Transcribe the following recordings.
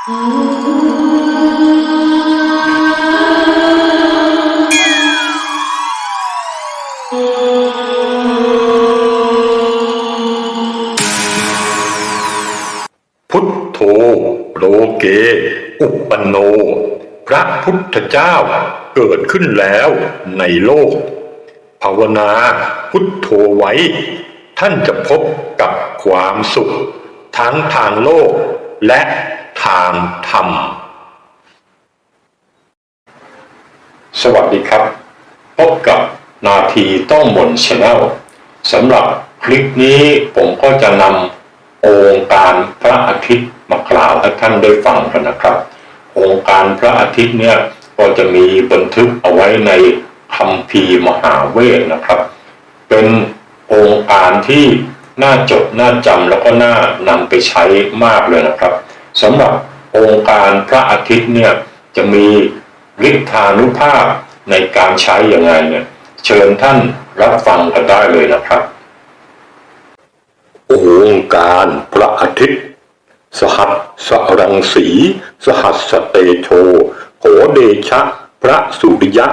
พุทโธโลเก อุปปนโน พระพุทธเจ้าเกิดขึ้นแล้วในโลก ภาวนาพุทโธไว้ ท่านจะพบกับความสุข ทั้งทางโลก และทางธรรม สวัสดีครับ พบกับนาทีต้องมนชแนลสำหรับคลิปนี้ผมก็จะนำองค์การพระอาทิตย์มากล่าวให้ท่านได้ฟังกันนะครับ องค์การพระอาทิตย์เนี่ยก็จะมีบันทึกเอาไว้ในคัมภีมหาเวทนะครับ เป็นองค์การที่ น่าจดน่าจำแล้วก็น่านำไปใช้มากเลยนะครับสำหรับองค์การพระอาทิตย์เนี่ยจะมีฤทธานุภาพในการใช้ยังไงเนี่ยเชิญท่านรับฟังกันได้เลยนะครับองค์การพระอาทิตย์ สหัสสรังสี สหัสสเตโชโหเดชะ พระสุริยะ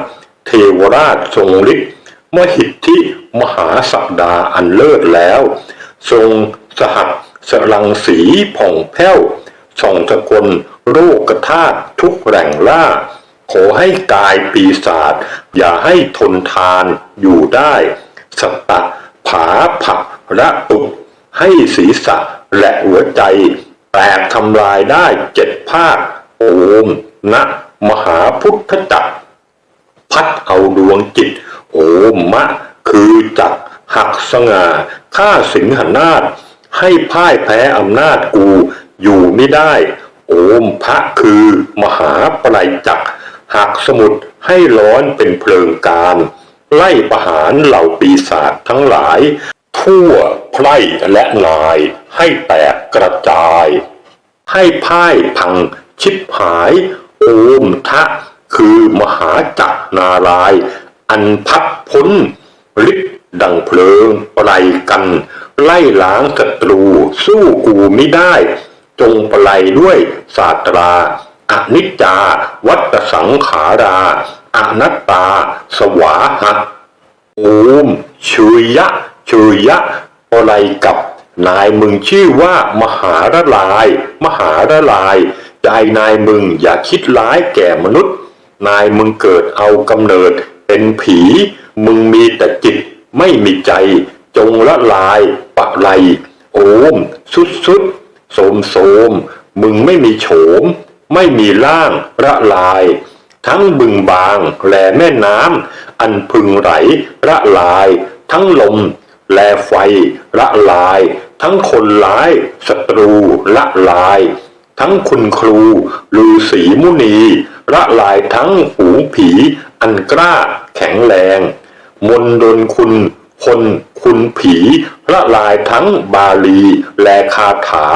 เทวราชทรงฤทธิ์มหิทธิมหาสัปดาอันเลิศแล้ว ทรงสหัสสรังสีผ่องแผ้วส่องสกลโรคธาตุทุกแหล่งล่า ขอให้กายปีศาจอย่าให้ทนทานอยู่ได้สัตตะผาผักระตุกให้ศีรษะและหัวใจ แตกทำลายได้เจ็ดภาค โอมนะมหาพุทธจักรพัดเอาดวงจิต โอมมะ คือจักร หักสง่าฆ่าสิงหนาฏให้พ่ายแพ้อำนาจกูอยู่ไม่ได้ โอมพระคือมหาปลายจักหักสมุดให้ร้อนเป็นเพลิงการ ไล่ประหารเหล่าปีศาจทั้งหลาย ทั่วไพร่และนายให้แตกกระจาย ให้พ่ายพังชิบหาย โอมทะคือมหาจักรนาราย อันพัดพ้นฤทธิ ดังเพลิงไลกัน ไล่ล้างศัตรู สู้กูไม่ได้ จงปลายด้วยศาสตราอนิจจา วัตสังขาราอนัตตา สวาหะโอมชุยยะชุยยะอะไรกับนายมึงชื่อว่ามหาละลาย มหาละลาย ใจนายมึงอย่าคิดร้ายแก่มนุษย์ นายมึงเกิดเอากำเนิดเป็นผี มึงมีแต่จิต ไม่มีใจ จงละลายปะไรโอม สุดสุดโสมโสม มึงไม่มีโฉม ไม่มีร่างละลาย ทั้งบึงบางแลแม่น้ำอันพึงไหลละลาย ทั้งลม แลไฟละลาย ทั้งคนร้ายศัตรูละลาย ทั้งคุณครูฤาษีมุนีละลายทั้งฝูงผีอันกล้าแข็งแรง มนดนคุณคนคุณผีละลายทั้งบาลีและคาถา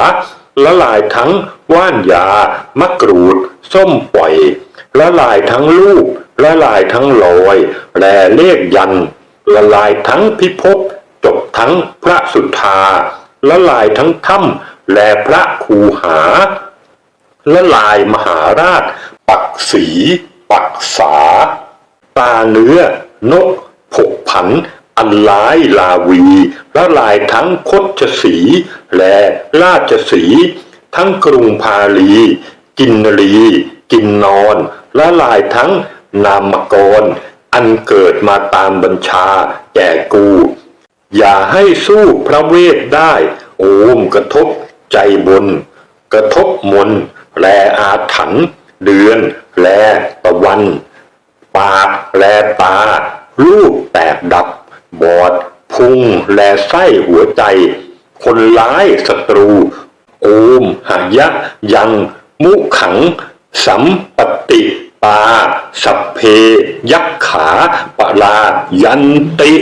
ละลายทั้งว่านยามะกรูด ส้มปล่อย ละลายทั้งลูกละลายทั้งลอย แลเลขยัน ละลายทั้งพิภพจบทั้งพระสุธา ละลายทั้งถ้ำและพระคูหา ละลายมหาราช ปักสี ปักษา ตาเนื้อนก ผกผัน อันร้ายลาวีละลายทั้งคดชสี และราชสี ทั้งกรุงพาลี กินนรี กินนอนละลายทั้งนามกร อันเกิดมาตามบัญชาแก่กู อย่าให้สู้พระเวทได้ โอมกระทบใจบน กระทบมน แลอาถรรพ์เดือน แลตะวัน ปากแลตา รูปแตกดับ บอด พุง แลไส้หัวใจ คนร้ายศัตรู โอม หายะ ยัง มุขัง สัมปติปา สัพเพ ยักขาปะลา ยันติ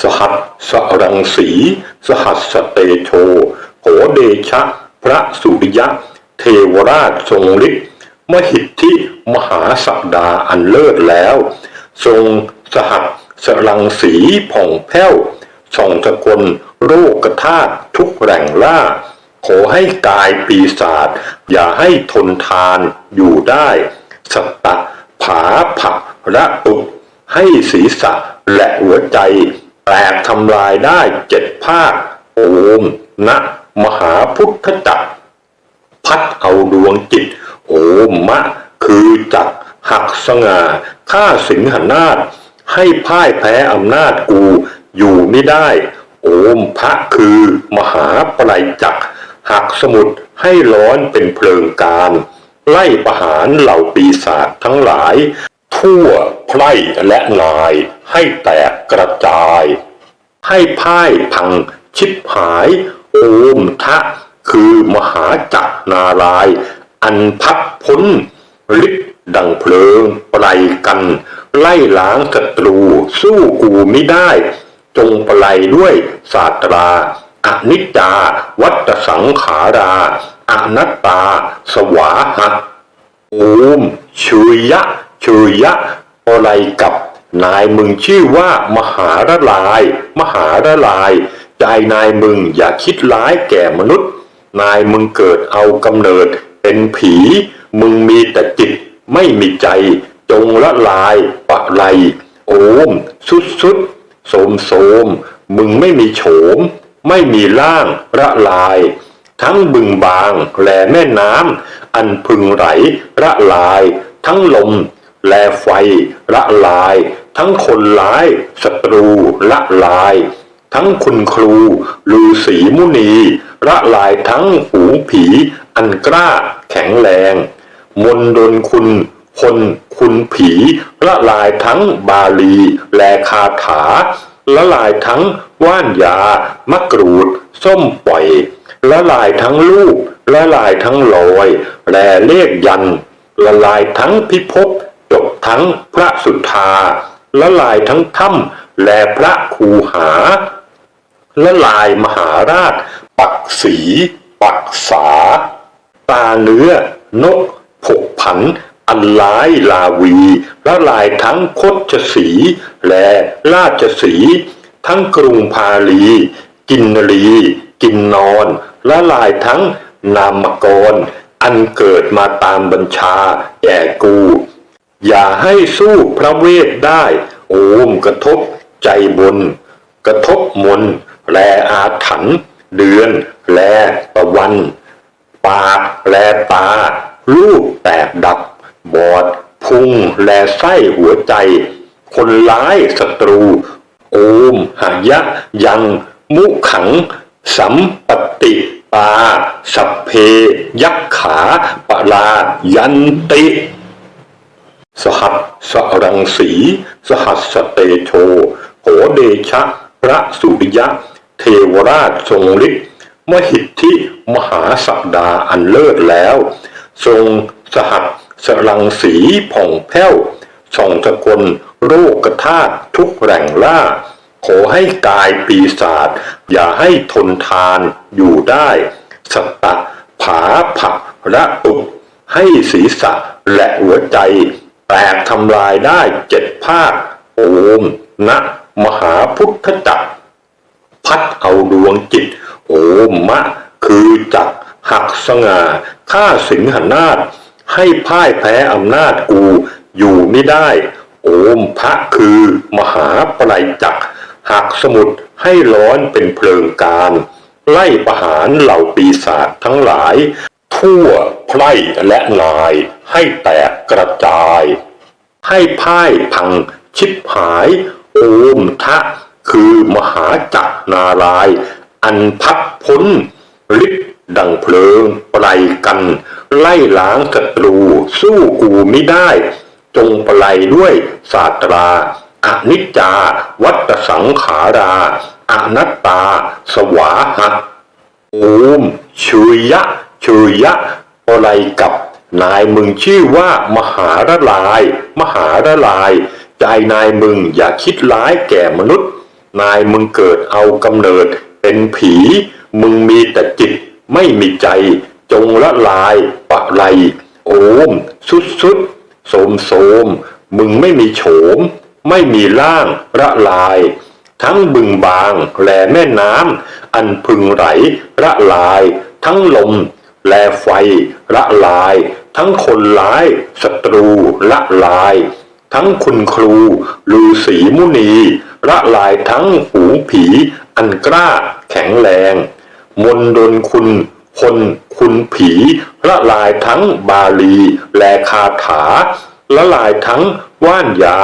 สหัสสรังสี สหัสสเตโชโหเดชะ พระสุริยะ เทวราชทรงฤทธิ์มหิทธิมหาสัปดาอันเลิศแล้ว ทรงสหัสสรังสีผ่องแผ้วส่องสกลโรคธาตุทุกแหล่งล่า ขอให้กายปีศาจอย่าให้ทนทานอยู่ได้สตตะผาผักระอุให้ศีรษะและหัวใจแตกทำลายได้เจ็ดภาค โอมนะมหาพุทธจักรพัดเอาดวงจิตโอมมะคือจักร หักสง่าฆ่าสิงหนาฏให้พ่ายแพ้อำนาจกูอยู่ไม่ได้ โอมพระคือมหาปลายจักหักสมุดให้ร้อนเป็นเพลิงการ ไล่ประหารเหล่าปีศาจทั้งหลาย ทั่วไพร่และนายให้แตกกระจาย ให้พ่ายพังชิบหาย โอมทะคือมหาจักรนาราย อันพัดพ้นฤทธิ์ ดังเพลิงไพรกัน ไล่ล้างศัตรู สู้กูไม่ได้ จงประไลด้วยศาสตราอนิจจา วัตสังขาราอนัตตา สวาหะโอมชุยยะชุยยะอะไรกับนายมึงชื่อว่ามหาละลาย มหาละลาย ใจนายมึงอย่าคิดร้ายแก่มนุษย์ นายมึงเกิดเอากำเนิดเป็นผี มึงมีแต่จิต ไม่มีใจ จงละลายปะไรโอม สุดสุดโสมโสม มึงไม่มีโฉม ไม่มีร่างละลาย ทั้งบึงบางแลแม่น้ำอันพึงไหลละลาย ทั้งลม แลไฟละลาย ทั้งคนร้ายศัตรูละลาย ทั้งคุณครูลือสีมุนีละลายทั้งฝูงผีอันกล้าแข็งแรง มนดนคุณคนคุณผีละลายทั้งบาลี และคาถา ละลายทั้งว่านยามะกรูด ส้มปล่อย ละลายทั้งลูกละลายทั้งลอย แลเลขยัน ละลายทั้งพิภพจบทั้งพระสุธา ละลายทั้งถ้ำแลพระคูหา ละลายมหาราช ปักสี ปักษา ตาเนื้อนก ผกผัน อันร้ายลาวีละลายทั้งคดชสีและราชสี ทั้งกรุงพาลี กินนรี กินนอนละลายทั้งนามกร อันเกิดมาตามบัญชาแก่กู อย่าให้สู้พระเวทได้ โอมกระทบใจบน กระทบมนแลอาถรรพ์เดือน แลตะวัน ปากแลตา ลูกแตกดับบอด พุง แลไส้หัวใจ คนร้ายศัตรู โอม หายะ ยัง มุขัง สัมปติปา สัพเพ ยักขาปลายันติ สหัสสรังสี สหัสสเตโชโหเดชะ พระสุริยะ เทวราชทรงฤทธิ์มหิทธิมหาสัปดาอันเลิศแล้ว ทรงสหัสสรังสีผ่องแผ้วส่องสกลโรคธาตุทุกแหล่งล่า ขอให้กายปีศาจอย่าให้ทนทานอยู่ได้สตตะผาผักระอุให้ศีรษะและหัวใจ แตกทำลายได้เจ็ดภาค โอมนะมหาพุทธจักร พัดเอาดวงจิต โอมมะ คือจักหักสง่า ฆ่าสิงหนาฏให้พ่ายแพ้อำนาจกูอยู่ไม่ได้ โอมพระคือมหาปลายจักหักสมุดให้ร้อนเป็นเพลิงการ ไล่ประหารเหล่าปีศาจทั้งหลาย ทั่วไพร่และนายให้แตกกระจาย ให้พ่ายพังชิบหาย โอมทะคือมหาจักรนาราย อันพัดพ้นฤทธิ์ ดังเพลิงไพรกัน ไล่ล้างศัตรู สู้กูไม่ได้ จงประไลด้วยศาสตราอนิจจา วัตสังขาราอนัตตา สวาหะโอมชุยยะชุยยะอะไรกับ นายมึงชื่อว่า มหาละลาย มหาละลาย ใจนายมึงอย่าคิดร้ายแก่มนุษย์ นายมึงเกิดเอากำเนิดเป็นผี มึงมีแต่จิต ไม่มีใจ จงละลายปะไรโอม สุดสุดโสมโสม มึงไม่มีโฉม ไม่มีร่างละลาย ทั้งบึงบางแลแม่น้ำอันพึงไหลละลาย ทั้งลม แลไฟละลาย ทั้งคนร้ายศัตรูละลาย ทั้งคุณครูฤาษีมุนีละลายทั้งฝูงผีอันกล้าแข็งแรง มนดนคุณ คนคุณผีละลายทั้งบาลี และคาถา ละลายทั้งว่านยา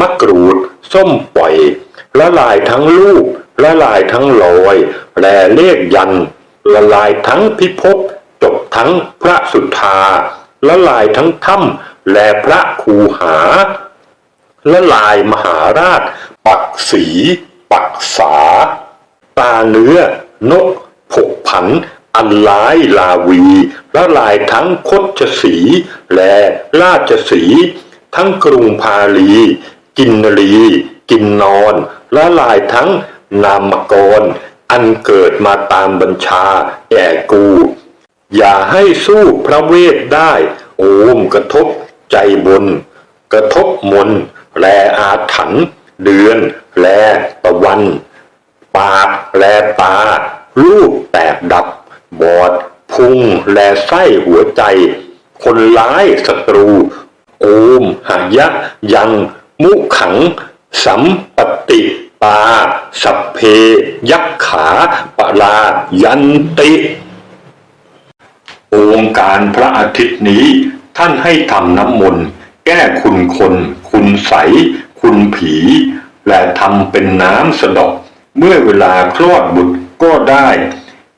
มะกรูด ส้มปล่อย ละลายทั้งลูกละลายทั้งลอยแลเลขยัน ละลายทั้งพิภพจบทั้งพระสุธา ละลายทั้งถ้ำและพระคูหา ละลายมหาราช ปักสี ปักษา ตาเนื้อนกันอันร้ายลาวีละลายทั้งคดชสีและราชสี ทั้งกรุงพาลี กินนรีกินนอนละลายทั้งนามกร อันเกิดมาตามบัญชาแก่กู อย่าให้สู้พระเวทได้ โอมกระทบใจบน กระทบมนแลอาถรรพ์เดือน แลตะวัน ปากแลตา รูปแตกดับ บอด พุง แลไส้หัวใจ คนร้ายศัตรู โอมหายะ ยัง มุขัง สัมปติปา สัพเพ ยักขาปลายันติองค์การพระอาทิตย์นี้ ท่านให้ทำน้ำมนต์แก้คุณคน คุณใส คุณผี และทำเป็นน้ำสะดอก เมื่อเวลาคลอดบุตร ก็ได้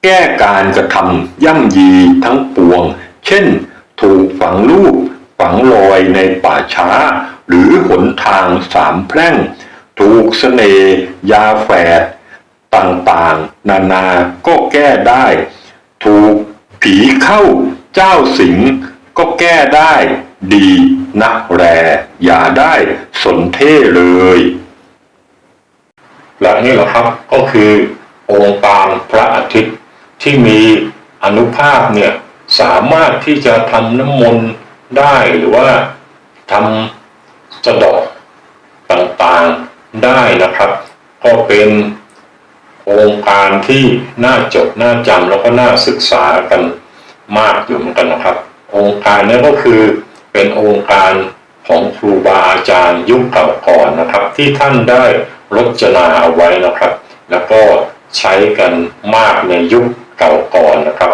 แก้การกระทำย่ำยีทั้งปวง เช่น ถูกฝังลูกฝังลอยในป่าช้า หรือหนทางสามแพร่ง ถูกเสน่ยาแฝดต่างๆ นานาก็แก้ได้ ถูกผีเข้าเจ้าสิงก็แก้ได้ ดีนักแรอย่าได้สนเท่เลยและนี่แหละครับก็คือ องค์การพระอาทิตย์ที่มีอนุภาพเนี่ยสามารถที่จะทำน้ำมนต์ได้หรือว่าทำสะดอกต่างๆได้นะครับ ก็เป็นองค์การที่น่าจดน่าจำแล้วก็น่าศึกษากันมากอยู่เหมือนกันนะครับ องค์การนี้ก็คือเป็นองค์การของครูบาอาจารย์ยุคเก่าก่อนนะครับ ที่ท่านได้รจนาเอาไว้นะครับ แล้วก็ ใช้กันมากในยุคเก่าก่อนนะครับ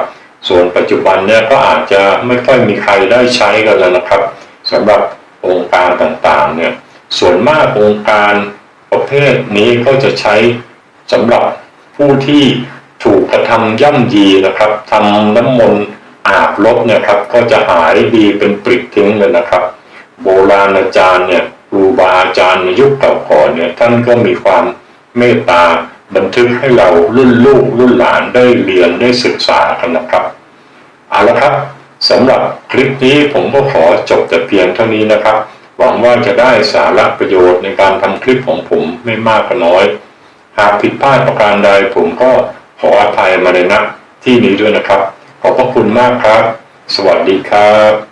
ส่วนปัจจุบันเนี่ยก็อาจจะไม่ค่อยมีใครได้ใช้กันแล้วนะครับสำหรับองค์การต่างๆเนี่ยส่วนมากองค์การประเภทนี้ก็จะใช้สำหรับผู้ที่ถูกกระทำย่ำยีนะครับทำน้ำมนต์อาบลบเนี่ยครับก็จะหายดีเป็นปริกทิ้งเลยนะครับ โบราณอาจารย์เนี่ยครูบาอาจารย์ในยุคเก่าก่อนเนี่ยท่านก็มีความเมตตา บันทึกให้เรารุ่นลูกรุ่นหลานได้เรียนได้ศึกษากันนะครับเอาละครับสำหรับคลิปนี้ผมก็ขอจบแต่เพียงเท่านี้นะครับ หวังว่าจะได้สาระประโยชน์ในการทำคลิปของผมไม่มากก็น้อย หากผิดพลาดประการใดผมก็ขออภัยมาในณที่นี้ด้วยนะครับ ขอบพระคุณมากครับ สวัสดีครับ